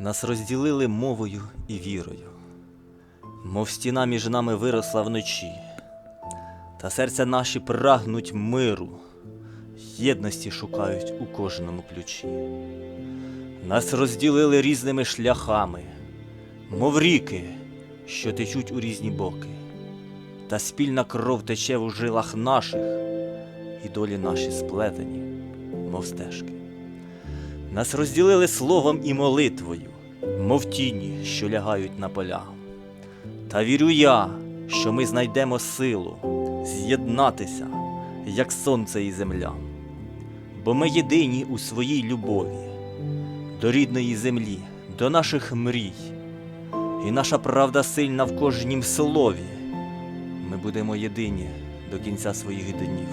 Нас розділили мовою і вірою, мов стіна між нами виросла вночі, та серця наші прагнуть миру, єдності шукають у кожному ключі. Нас розділили різними шляхами, мов ріки, що течуть у різні боки, та спільна кров тече в жилах наших, і долі наші сплетені, мов стежки. Нас розділили словом і молитвою, мов тіні, що лягають на поля. Та вірю я, що ми знайдемо силу з'єднатися, як сонце і земля. Бо ми єдині у своїй любові, до рідної землі, до наших мрій, і наша правда сильна в кожнім слові. Ми будемо єдині до кінця своїх днів.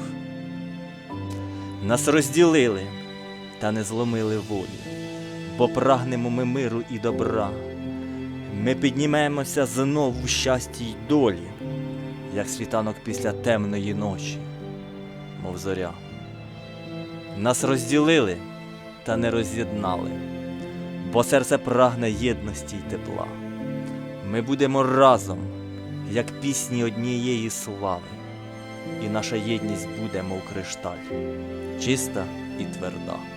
Нас розділили та не зломили волі, бо прагнемо ми миру і добра. Ми піднімемося знов у щасті й долі, як світанок після темної ночі, мов зоря. Нас розділили та не роз'єднали, бо серце прагне єдності й тепла. Ми будемо разом, як пісні однієї слави, і наша єдність буде, мов кришталь, чиста і тверда.